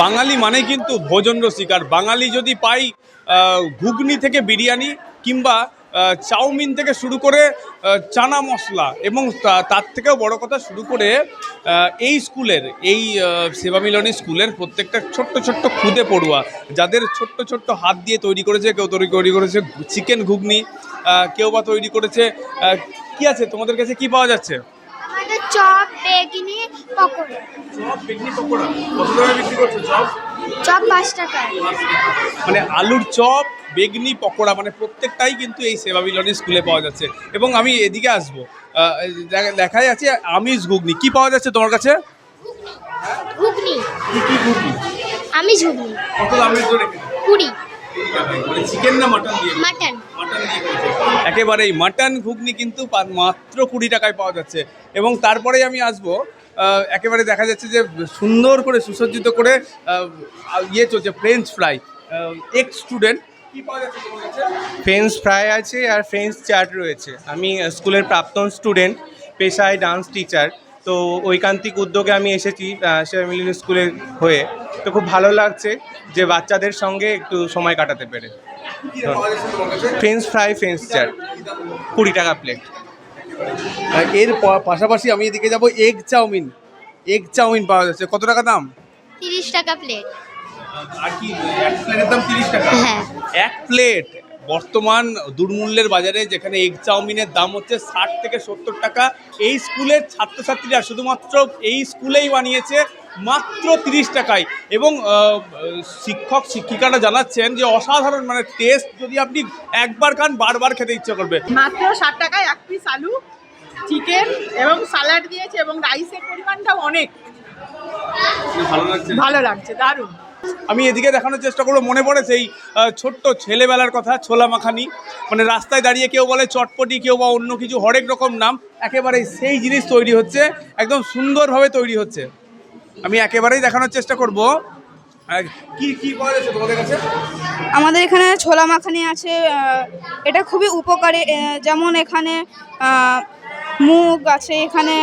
বাঙালি মানে কিন্তু ভোজন রসিক আর বাঙালি যদি পাই ঘুগনি থেকে বিরিয়ানি কিংবা চাউমিন থেকে শুরু করে চানা মশলা এবং তার থেকেও বড় কথা শুরু করে এই স্কুলের, এই সেবা মিলনী স্কুলের প্রত্যেকটা ছোট্ট ছোট্ট খুদে পড়ুয়া, যাদের ছোট্ট ছোট্ট হাত দিয়ে তৈরি করেছে, কেউ তৈরি তৈরি করেছে চিকেন ঘুগনি কেউ বা তৈরি করেছে কি আছে? তোমাদের কাছে কি পাওয়া যাচ্ছে? চপ বেগনি পকোড়া। চপ বেগনি পকোড়া। কত দামে বিক্রি করছ চপ? চপ পাঁচ টাকায় মানে আলুর চপ বেগনি পকোড়া মানে প্রত্যেকটাই কিন্তু এই সেবা স্কুলে পাওয়া যাচ্ছে। এবং আমি এদিকে আসব। দেখা- যাচ্ছে আমিষ ঘুগনি। কি পাওয়া যাচ্ছে তোমার কাছে? ঘুগনি। কি কি ঘুগনি। কত দামের জন্য? কুড়ি। মানে চিকেন না মাটন দিয়ে? মাটন। মাটন দিয়ে করেছে। একেবারে এই মাটন ঘুগনি কিন্তু মাত্র কুড়ি টাকায় পাওয়া যাচ্ছে। এবং তারপরে আমি আসব একেবারে দেখা যাচ্ছে যে সুন্দর করে সুসজ্জিত করে ইয়ে চলছে French fry ex student French fry আছে আর ফ্রেঞ্চ চাট রয়েছে। আমি স্কুলের প্রাক্তন স্টুডেন্ট পেশায় ডান্স টিচার তো ঐকান্তিক উদ্যোগে আমি এসেছি স্কুলের হয়ে। তো খুব ভালো লাগছে যে বাচ্চাদের সঙ্গে একটু সময় কাটাতে পেরে। ফ্রেঞ্চ ফ্রাই ফ্রেঞ্চ চাট কুড়ি টাকা প্লেট আর এর পাশাপাশি আমি এদিকে যাব এগ চাউমিন। এগ চাউমিন পাওয়া যাচ্ছে। কত টাকা দাম? তিরিশ টাকা প্লেট আর কি এক প্লেটের দাম তিরিশ টাকা? হ্যাঁ। এক প্লেট বর্তমান দুর্মূল্যের বাজারে যেখানে এগ চাউমিনের দাম হচ্ছে ষাট থেকে সত্তর টাকা এই স্কুলের ছাত্রছাত্রীরা শুধুমাত্র এই স্কুলেই বানিয়েছে মাত্র তিরিশ টাকায়। এবং শিক্ষক শিক্ষিকারা জানাচ্ছেন যে অসাধারণ মানে টেস্ট যদি আপনি একবার খান বারবার খেতে ইচ্ছে করবে। মাত্র ষাট টাকায় এক পিস আলু চিকেন এবং স্যালাড দিয়েছে এবং রাইসের পরিমাণটাও অনেক। ভালো লাগছে? ভালো লাগছে দারুণ। আমি এদিকে দেখানোর চেষ্টা করব মনে পড়ে সেই ছোট্ট ছেলেবেলার কথা ছোলা মাখানি। মানে রাস্তায় দাঁড়িয়ে কেউ বলে চটপটি কেউ বা অন্য কিছু হরেক রকম নাম। একেবারে সেই জিনিস তৈরি হচ্ছে একদম সুন্দরভাবে তৈরি হচ্ছে। আমি একেবারেই দেখানোর চেষ্টা করব। কি কি কাছে? আমাদের এখানে ছোলা মাখানি আছে এটা খুবই উপকারী যেমন এখানে মুগ আছে এখানে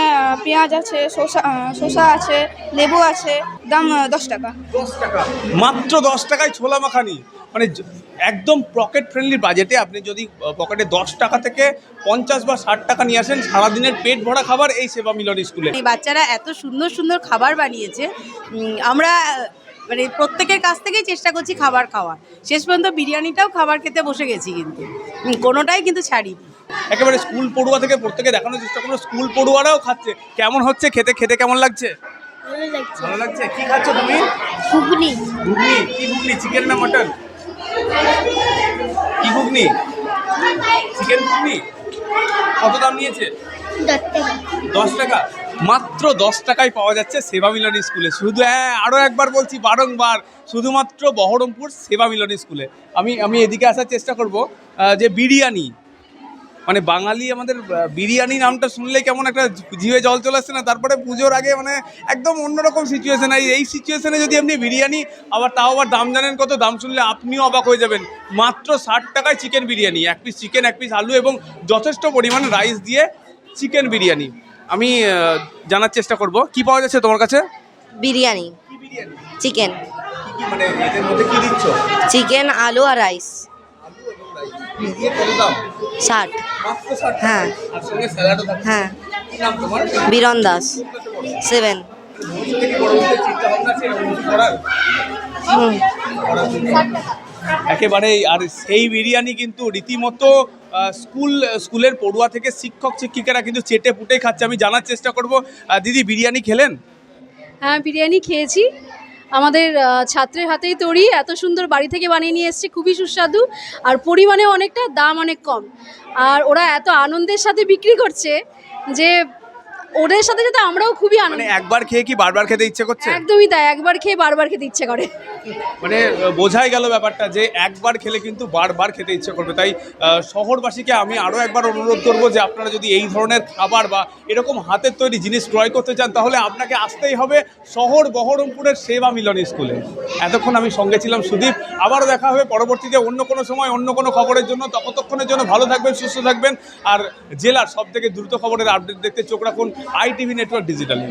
পেঁয়াজ আছে শসা শসা আছে লেবু আছে দাম দশ টাকা। দশ টাকা। মাত্র দশ টাকায় ছোলা মাখানি। মানে একদম পকেট ফ্রেন্ডলি বাজেটে আপনি যদি পকেটে দশ টাকা থেকে পঞ্চাশ বা ষাট টাকা নিয়ে আসেন সারাদিনের পেট ভরা খাবার এই সেবা মিলন স্কুলে। এই বাচ্চারা এত সুন্দর সুন্দর খাবার বানিয়েছে। আমরা মানে প্রত্যেকের কাছ থেকেই চেষ্টা করছি খাবার খাওয়ার। শেষ পর্যন্ত বিরিয়ানিটাও খাবার খেতে বসে গেছি কিন্তু। কোনোটাই কিন্তু ছাড়িনি। একেবারে স্কুল পড়ুয়া থেকে প্রত্যেকে দেখানোর চেষ্টা করব স্কুল পড়ুয়ারাও খাচ্ছে। কেমন হচ্ছে? খেতে খেতে কেমন লাগছে? ভালো লাগছে। কি খাচ্ছ তুমি? ঘুগনি। ঘুগনি। কি ঘুগনি? চিকেন না মাটন? কি ঘুগনি? চিকেন ঘুগনি? কত দাম নিয়েছে? দশ টাকা। মাত্র দশ টাকায় পাওয়া যাচ্ছে সেবা মিলনী স্কুলে। শুধু হ্যাঁ আরও একবার বলছি বারংবার শুধুমাত্র বহরমপুর সেবা মিলনী স্কুলে। আমি আমি এদিকে আসার চেষ্টা করব যে বিরিয়ানি মানে বাঙালি আমাদের বিরিয়ানি নামটা শুনলে কেমন একটা জিভে জল চলে আসছে না? তারপরে পুজোর আগে মানে একদম অন্যরকম সিচুয়েশন এই এই সিচুয়েশনে যদি আপনি বিরিয়ানি আবার তাও আবার দাম জানেন কত? দাম শুনলে আপনিও অবাক হয়ে যাবেন। মাত্র ষাট টাকায় চিকেন বিরিয়ানি এক পিস চিকেন এক পিস আলু এবং যথেষ্ট পরিমাণে রাইস দিয়ে চিকেন বিরিয়ানি। আমি জানার চেষ্টা করব। কি পাওয়া যাচ্ছে তোমার কাছে? বিরিয়ানি। চিকেন মানে মধ্যে কি দিচ্ছ? চিকেন আলু আর রাইস ষাট। হ্যাঁ। হ্যাঁ। বিরন দাস সেভেন একেবারেই আর সেই বিরিয়ানি কিন্তু রীতিমতো স্কুল স্কুলের পড়ুয়া থেকে শিক্ষক শিক্ষিকারা কিন্তু চেটে পুটে খাচ্ছে। আমি জানার চেষ্টা করব। দিদি বিরিয়ানি খেলেন? হ্যাঁ বিরিয়ানি খেয়েছি। আমাদের ছাত্রের হাতেই তৈরি। এত সুন্দর বাড়ি থেকে বানিয়ে নিয়ে এসছে খুবই সুস্বাদু। আর পরিমাণে অনেকটা দাম অনেক কম। আর ওরা এত আনন্দের সাথে বিক্রি করছে যে ওদের সাথে সাথে আমরাও খুবই মানে আনন্দ একবার খেয়ে কি বারবার খেতে ইচ্ছে করছে? একদমই তাই একবার খেয়ে বারবার খেতে ইচ্ছে করে। মানে বোঝাই গেল ব্যাপারটা যে একবার খেলে কিন্তু বারবার খেতে ইচ্ছে করবে। তাই শহরবাসীকে আমি আরও একবার অনুরোধ করব যে আপনারা যদি এই ধরনের খাবার বা এরকম হাতের তৈরি জিনিস ক্রয় করতে চান, তাহলে আপনাকে আসতেই হবে শহর বহরমপুরের সেবা মিলন স্কুলে। এতক্ষণ আমি সঙ্গে ছিলাম সুদীপ। আবারও দেখা হবে পরবর্তীতে অন্য কোনো সময়, অন্য কোনো খবরের জন্য। ততক্ষণের জন্য ভালো থাকবেন, সুস্থ থাকবেন। আর জেলার সব থেকে দ্রুত খবরের আপডেট দেখতে চোখ রাখুন আইটিভি নেটওয়ার্ক ডিজিটালে।